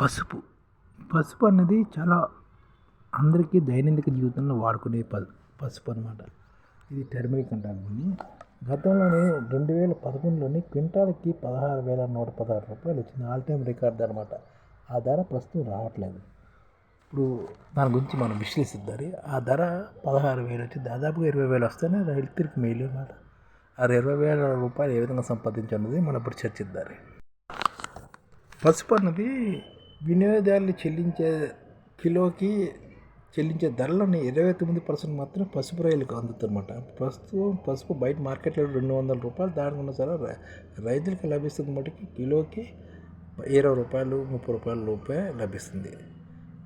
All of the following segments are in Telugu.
పసుపు. పసుపు అన్నది చాలా అందరికీ దైనందిక జీవితంలో వాడుకునే ప పసుపు అనమాట ఇది టర్మరిక్ అంటారు దీన్ని. గతంలోనే రెండు వేల పదకొండులోని క్వింటాల్కి పదహారు వేల నూట పదహారు రూపాయలు వచ్చింది. ఆల్ టైమ్ రికార్డ్ అనమాట ఆ ధర ప్రస్తుతం రావట్లేదు. ఇప్పుడు దాని గురించి మనం విశ్లేషిద్దాలి ఆ ధర పదహారు వేలు వచ్చి దాదాపుగా ఇరవై వేలు వస్తేనే రైతులకి మేలు అనమాట ఆ ఇరవై వేల రూపాయలు ఏ విధంగా సంపాదించన్నది మనం ఇప్పుడు చర్చిద్దాలి పసుపు అన్నది వినియోగదారులు చెల్లించే కిలోకి చెల్లించే ధరలోని ఇరవై తొమ్మిది పర్సెంట్ మాత్రమే పసుపు రైలుకు అందుతుందన్నమాట. ప్రస్తుతం పసుపు బయట మార్కెట్లో రెండు వందల రూపాయలు దాటుకున్న సరే రైతులకు లభిస్తుంది మటుకి కిలోకి ఇరవై రూపాయలు ముప్పై రూపాయల లోపే లభిస్తుంది.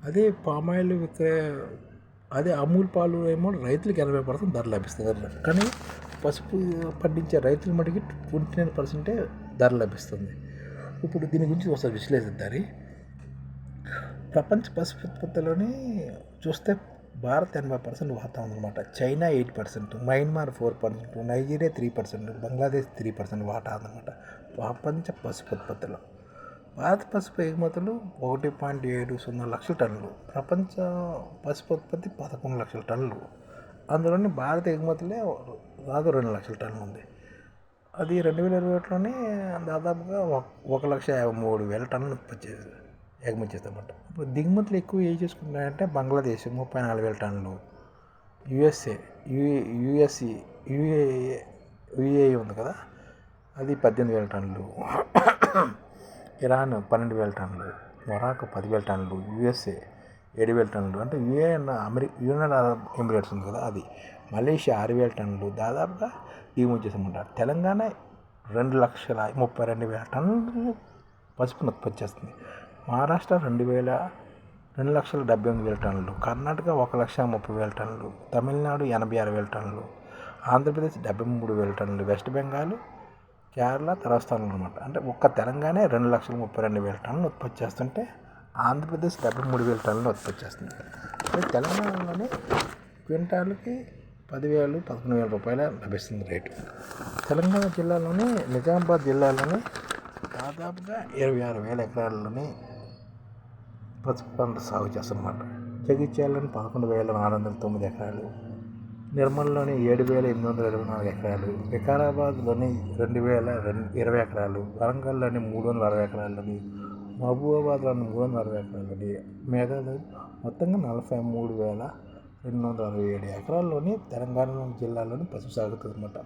అదే పామాయిల్ విక్రయ అదే అమూల్ పాలు ఏమో రైతులకు ఎనభై పర్సెంట్ ధర లభిస్తుంది కానీ పసుపు పండించే రైతుల మటుకి ట్వంటీ నైన్ పర్సెంటే ధర లభిస్తుంది. ఇప్పుడు దీని గురించి ఒకసారి విశ్లేషిద్దారి. ప్రపంచ పసుపు ఉత్పత్తిలోని చూస్తే భారత్ ఎనభై పర్సెంట్ వాటా ఉందన్నమాట China eight percent Myanmar four percent Nigeria three percent Bangladesh three percent వాటా ఉందన్నమాట ప్రపంచ పసుపు ఉత్పత్తిలో భారత పసుపు ఎగుమతులు ఒకటి పాయింట్ ఏడు సున్నా లక్షల టన్నులు ప్రపంచ పసుపు ఉత్పత్తి పదకొండు లక్షల టన్నులు. అందులోని భారత ఎగుమతులే దాదాపు రెండు లక్షల టన్నులు ఉంది. అది రెండు వేల ఇరవై ఒకటిలోనే దాదాపుగా ఒక- లక్ష యాభై మూడు వేల టన్నులు ఉత్పత్తి చేసింది. ఎగుమతి చేస్తామంట ఇప్పుడు దిగుమతులు ఎక్కువ ఏం చేసుకుంటున్నాయంటే బంగ్లాదేశ్ ముప్పై నాలుగు వేల టన్నులు USA U USC UA UAE ఉంది కదా అది పద్దెనిమిది వేల టన్నులు ఇరాన్ పన్నెండు వేల టన్నులు మొరాకో పదివేల టన్నులు యుఎస్ఏ ఏడు వేల టన్నులు అంటే యుఏ అమెరి యునైటెడ్ అరబ్ ఎమిరేట్స్ ఉంది కదా అది మలేషియా ఆరు వేల టన్నులు దాదాపుగా దిగుమతి చేసామంటారు తెలంగాణ రెండు లక్షల ముప్పై రెండు వేల టన్నులు పసుపును ఉత్పత్తి చేస్తుంది. మహారాష్ట్ర రెండు వేల రెండు లక్షల డెబ్బై ఎనిమిది వేల టన్నులు కర్ణాటక ఒక లక్ష ముప్పై వేల టన్నులు తమిళనాడు ఎనభై ఆరు వేల టన్నులు ఆంధ్రప్రదేశ్ డెబ్బై మూడు వేల టన్నులు వెస్ట్ బెంగాల్ కేరళ తర్వాత అనమాట అంటే ఒక్క తెలంగాణ రెండు లక్షల ముప్పై రెండు వేల టన్నులు ఉత్పత్తి చేస్తుంటే ఆంధ్రప్రదేశ్ డెబ్బై మూడు వేల టన్నులు ఉత్పత్తి చేస్తుంది. తెలంగాణలోనే క్వింటాల్కి పదివేలు పదకొండు వేల రూపాయల లభిస్తుంది రేటు. తెలంగాణ జిల్లాలోని నిజామాబాద్ జిల్లాలోని దాదాపుగా ఇరవై ఆరు వేల ఎకరాల్లోని పసుపు పంట సాగు చేస్తున్నమాట. జగిత్యాలని పదకొండు వేల నాలుగు వందల తొమ్మిది ఎకరాలు నిర్మల్లోని ఏడు వేల ఎనిమిది వందల ఇరవై నాలుగు ఎకరాలు వికారాబాద్లోని రెండు వేల రెండు ఇరవై ఎకరాలు వరంగల్లోని మూడు వందల అరవై ఎకరాలని మహబూబాబాద్లోని మూడు వందల అరవై ఎకరాలని మేఘాలయ మొత్తంగా నలభై మూడు వేల రెండు వందల అరవై ఏడు ఎకరాల్లోని తెలంగాణ జిల్లాలోని పసుపు సాగుతుంది అనమాట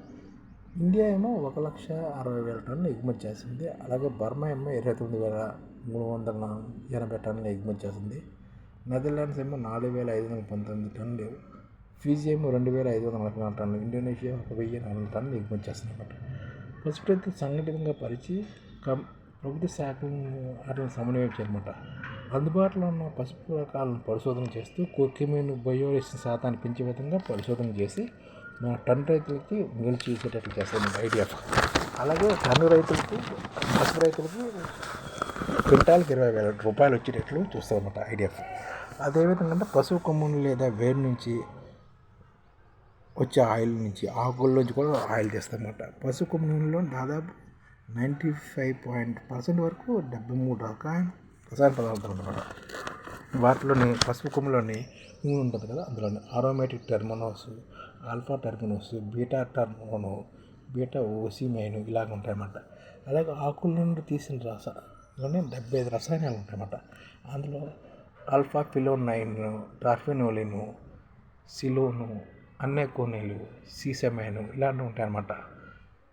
ఇండియా ఏమో ఒక లక్ష అరవై వేల టన్నులు ఎగుమతి చేసింది. అలాగే బర్మా ఏమో ఇరవై తొమ్మిది వేల మూడు వందల ఎనభై టన్నులు ఎగుమతి చేసింది. నెదర్లాండ్స్ ఏమో నాలుగు వేల ఐదు వందల పంతొమ్మిది టన్నులు ఫీజీ ఏమో రెండు వేల ఐదు వందల నలభై నాలుగు టన్నులు ఇండోనేషియా ఒక వెయ్యి నాలుగు టన్నులు ఎగుమతి చేస్తుంది అనమాట పసుపు సంఘటితంగా పరిచి కం ప్రభుత్వ శాఖలు వాటిని సమన్వయం చేయమాట అందుబాటులో ఉన్న పసుపు రకాలను పరిశోధన చేస్తూ కొక్కిమీన్ బయోరిస్ శాతాన్ని పెంచే విధంగా పరిశోధన చేసి మన టన్ రైతులకి మేలు చేసేటట్లు చేస్తాను ఐడియా. అలాగే టన్ను రైతులకి పసుపు రైతులకి క్వింటాల్కి ఇరవై వేల రూపాయలు వచ్చేటట్లు చూస్తాం అన్నమాట ఐడిఎఫ్ అదేవిధంగా అంటే పశువు కొమ్ములు లేదా వేడి నుంచి వచ్చే ఆయిల్ నుంచి ఆకుల నుంచి కూడా ఆయిల్ చేస్తామన్నమాట పశువు కొమ్ము నూనెలో దాదాపు నైంటీ ఫైవ్ పాయింట్ పర్సెంట్ వరకు డెబ్బై మూడు రకాల రసాయన పదార్థాలు అన్నమాట. వాటిలోని పసుపు కొమ్ములోని నూనె ఉంటుంది కదా అందులోని aromatic turmerones alpha turmerones beta turmerone beta ocimene ఇలాగ ఉంటాయన్నమాట. అలాగే ఆకుల నుండి తీసిన రసంలోనే డెబ్బై ఐదు రసాయనాలు ఉంటాయన్నమాట. అందులో ఆల్ఫా ఫిలోనైన్ టార్ఫినోలిను సిలోను అన్నెకోనీలు సీసమైన్ ఇలాంటివి ఉంటాయన్నమాట.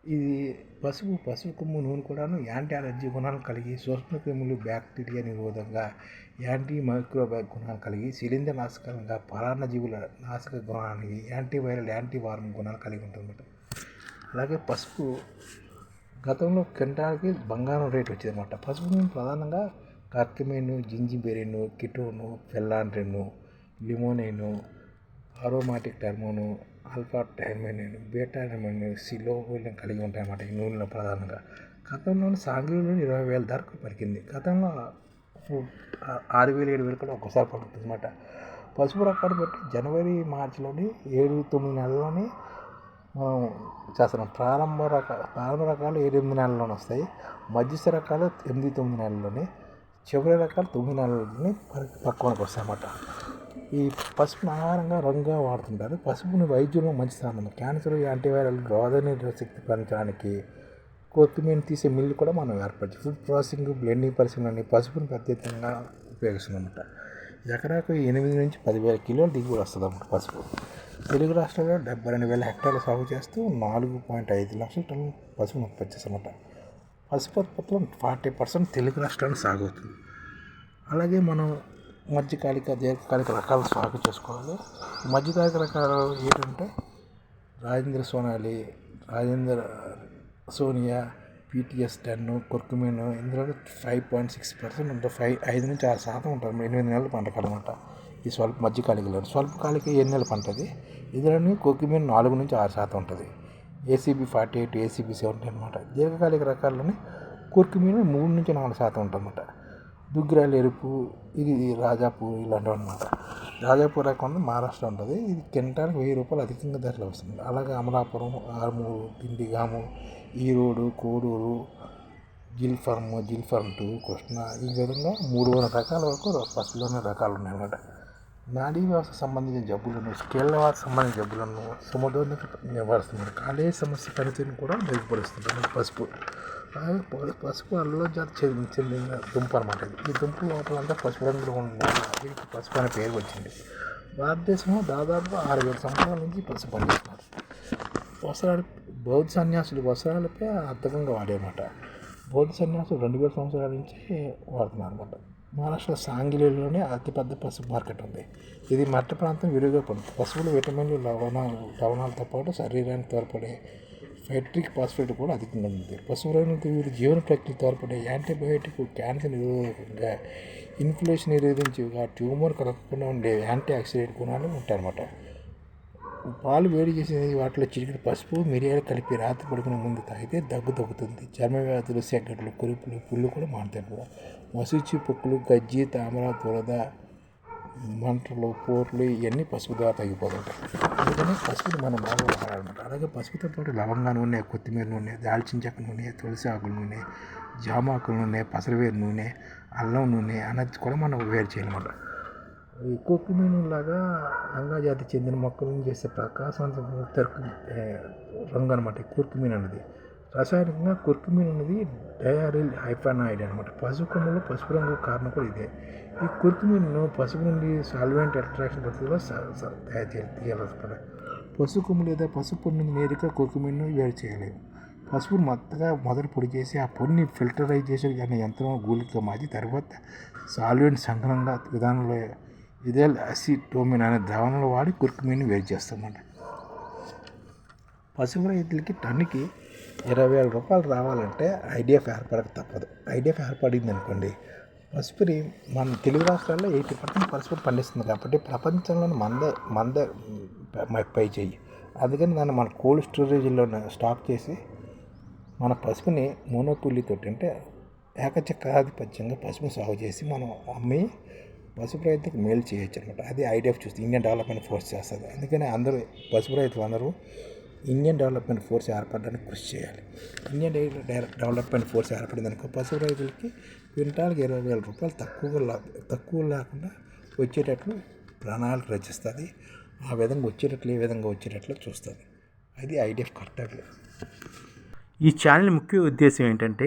ఇది పసుపు పసుపు కొమ్ము నూనె కూడాను యాంటీ అలర్జీ గుణాలు కలిగి సూక్ష్మక్రిములు బ్యాక్టీరియా నిరోధంగా యాంటీ మైక్రోబ్యాక్ గుణాలు కలిగి శిలీంద్ర నాశకంగా పరాన్న జీవుల నాశక గుణానికి యాంటీవైరల్ యాంటీవారం గుణాలు కలిగి ఉంటుంది అలాగే పసుపు గతంలో కింటాలకి బంగారం రేట్ వచ్చేదన్నమాట. పసుపు ప్రధానంగా curcumene zingiberene ketone phellandrene limonene aromatic turmerone alpha turmerone beta turmerone సిలోవిలను కలిగి ఉంటాయన్నమాట ఈ నూనెలో ప్రధానంగా. గతంలోని సాంగ్లీలో ఇరవై వేల ధరకు పలికింది గతంలో ఆరు వేలు ఏడు వేలు కూడా ఒక్కసారి పడుతుంది అనమాట పసుపు రకాలు బట్టి జనవరి మార్చిలోని ఏడు తొమ్మిది నెలల్లోని మనం చేస్తున్నాం. ప్రారంభ రక ప్రారంభ రకాలు ఏడు ఎనిమిది నెలల్లోనే వస్తాయి. మధ్యస్థ రకాలు ఎనిమిది తొమ్మిది నెలల్లోనే చివరి రకాలు తొమ్మిది నెలలని పక్వానికి వస్తాయన్నమాట ఈ పసుపును ఆహారంగా రంగుగా వాడుతుంటారు. పసుపుని వైద్యులు మంచి స్థానం క్యాన్సర్ యాంటీవైరల్ రోగ నిరోధక శక్తి పెంచడానికి కొత్తిమీర తీసే మిల్లు కూడా మనం ఏర్పరచు ఫుడ్ ప్రాసెసింగ్ బ్లెండింగ్ పరిశ్రమని పసుపుని పెద్ద ఎత్తున ఉపయోగిస్తుందన్నమాట ఎకరాకు ఎనిమిది నుంచి పదివేల కిలోల దిగుబడి వస్తుంది అన్నమాట పసుపు. తెలుగు రాష్ట్రాల్లో డెబ్బై రెండు వేల హెక్టార్లు సాగు చేస్తూ నాలుగు పాయింట్ ఐదు లక్షల టన్ను పసుపును ఉత్పత్తి చేస్తామన్నమాట పసుపు ఉత్పత్తిలో ఫార్టీ పర్సెంట్ తెలుగు రాష్ట్రాల్లో సాగు అవుతుంది. అలాగే మనం మధ్యకాలిక దీర్ఘకాలిక రకాలు సాగు చేసుకోవాలి. మధ్యకాలిక రకాలు ఏంటంటే Rajendra Sonali Rajendra Sonia PTS ten curcumin ఇందులో ఫైవ్ పాయింట్ సిక్స్ పర్సెంట్ ఉంటుంది ఫైవ్ ఐదు నుంచి ఆరు శాతం ఉంటుంది ఎనిమిది నెలల పంటకు అనమాట ఈ స్వల్ప మధ్యకాలికలో. స్వల్పకాలిక ఎన్ని నెలల పంట అది? ఇందులోని కుర్కుమీన్ నాలుగు నుంచి ఆరు శాతం ఉంటుంది. ACB forty eight ACB seventy అనమాట దీర్ఘకాలిక రకాల్లోనే కుర్కుమీన్ మూడు నుంచి నాలుగు శాతం ఉంటుందన్నమాట. దుగ్గిరాలు ఎరుపు ఇది రాజాపూర్ ఇలాంటివి అనమాట రాజాపూర్ రకం మహారాష్ట్ర ఉంటుంది. ఇది కింటానికి వెయ్యి రూపాయలు అధికంగా ధరలు వస్తుంది అలాగే అమలాపురం ఆర్మూరు దిండిగాము ఈరోడు కోడూరు జిల్ ఫార్మ్ జిల్ ఫార్మ్ టూ కృష్ణ ఈ విధంగా మూడు వందల రకాల వరకు పసుపులోనే రకాలు ఉన్నాయన్నమాట. నాడీ వ్యవస్థ సంబంధించిన జబ్బులను స్కేళ్ళ వారికి సంబంధించిన జబ్బులను సముద్రం నివారిస్తున్నారు. కాలేయ సమస్య పరిస్థితిని కూడా మెరుగుపరుస్తుంది పసుపు. పసుపు అల్లలో జాతి చెందిన చెందిన దుంప అనమాట ఈ దుంప లోపలంతా పసుపు రంగులో ఉండాలి వీటికి పసుపు అనే పేరు వచ్చింది. భారతదేశంలో దాదాపు ఆరు వేల సంవత్సరాల నుంచి పసుపు పండిస్తున్నారు. వస్త్రాలు బౌద్ధ సన్యాసులు వస్త్రాలపై అర్థకంగా వాడేమాట బౌద్ధ సన్యాసులు రెండు వేల సంవత్సరాల నుంచి వాడుతున్నారు అనమాట మహారాష్ట్ర సాంగిలీలోనే అతిపెద్ద పసుపు మార్కెట్ ఉంది. ఇది మట్ట ప్రాంతం విరివిగా పడుతుంది. పసుపులు విటమిన్లు లవణాలు లవణాలతో పాటు శరీరానికి తోడ్పడే ఫైట్రిక్ ఫాస్ఫేట్ కూడా అధికంగా ఉంది. పసుపు వివిధ జీవన ప్రక్రియ తోడ్పడే యాంటీబయోటిక్ క్యాన్సర్ నిరోధకంగా ఇన్ఫ్లేషన్ నిరోధించి ట్యూమర్ కలగకుండా ఉండే యాంటీ ఆక్సిడెంట్ గుణాలు ఉంటాయన్నమాట. పాలు వేడి చేసే వాటిలో చిటికెడు పసుపు మిరియాలు కలిపి రాత్రి పడుకునే ముందు తాగితే దగ్గు తగ్గుతుంది. చర్మ వ్యాధులు సెగ్గట్లు కురుపులు పుళ్ళు కూడా మారుతాయి కూడా మసూచి పొక్కులు గజ్జి తామర దురద మంటలు పోర్లు ఇవన్నీ పసుపు ద్వారా తగ్గిపోతుంటాయి అందుకని పసుపుని మనం బాగా వాడాలన్నమాట. అలాగే పసుపుతో పాటు లవంగా నూనె కొత్తిమీర నూనె దాల్చిన చెక్క నూనె తులసి ఆకుల నూనె జామాకుల నూనె పసరవేరు నూనె అల్లం నూనె అనేది కూడా మనం వేరు చేయాలన్నమాట ఈ కుర్కుమీన్ లాగా రంగాజాతి చెందిన మొక్కలను చేసే ప్రకాశవంత రంగు అనమాట కుర్కుమీన్ అనేది రసాయనికంగా కుర్కుమీన్ అనేది డయారిల్ హైఫానాయిడ్ అనమాట పసుపు కొమ్మలో పసుపు రంగు కారణం కూడా ఇదే. ఈ కుర్కుమీన్ను పసుపు నుండి సాల్వెంట్ అట్రాక్షన్ పద్ధతిలో తయారు చేయాలి పసుపు కొమ్ము లేదా పసుపు నుండి నేరుగా కుర్కుమీన్ను వేరు చేయలేము. పసుపు మొత్తగా మొదలు పొడి చేసి ఆ పొడిని ఫిల్టరైజేషన్ అనే యంత్రం గూలిక మార్చి తర్వాత సాల్వెంట్ సంగ్రహంగా విధానంలో ఇదే అసిటోమిన్ అనే ద్రావణంలో వాడి కుర్కుమీని వేడి చేస్తామంట. పసుపు రైతులకి టన్నుకి ఇరవై వేల రూపాయలు రావాలంటే ఐడిఎఫ్ ఏర్పడక తప్పదు. ఐడిఎఫ్ ఏర్పడింది అనుకోండి పసుపుని మన తెలుగు రాష్ట్రాల్లో ఎయిటీ పర్సెంట్ పసుపు పండిస్తుంది కాబట్టి ప్రపంచంలోని మందే మందే పై చేయి అందుకని దాన్ని మన కోల్డ్ స్టోరేజ్లో స్టాక్ చేసి మన పసుపుని మోనోపుల్లితోటి అంటే ఏకచక్రాధిపత్యంగా పసుపు సాగు చేసి మనం అమ్మి పసుపు రైతుకి మేలు చేయొచ్చు అనమాట అది ఐడిఎఫ్ చూస్తే ఇండియన్ డెవలప్మెంట్ ఫోర్స్ చేస్తుంది. అందుకని అందరూ పసుపు రైతులు అందరూ ఇండియన్ డెవలప్మెంట్ ఫోర్స్ ఏర్పడడానికి కృషి చేయాలి. ఇండియన్ డెవలప్మెంట్ ఫోర్స్ ఏర్పడింది అనుకో పసుపు రైతులకి క్వింటాల్కి ఇరవై వేల రూపాయలు తక్కువ తక్కువ లేకుండా వచ్చేటట్లు ప్రణాళిక రచిస్తుంది. ఆ విధంగా వచ్చేటట్లు ఏ విధంగా వచ్చేటట్లు చూస్తుంది. అది ఐడిఎఫ్ కర్తవ్యం ఈ ఛానల్ ముఖ్య ఉద్దేశం ఏంటంటే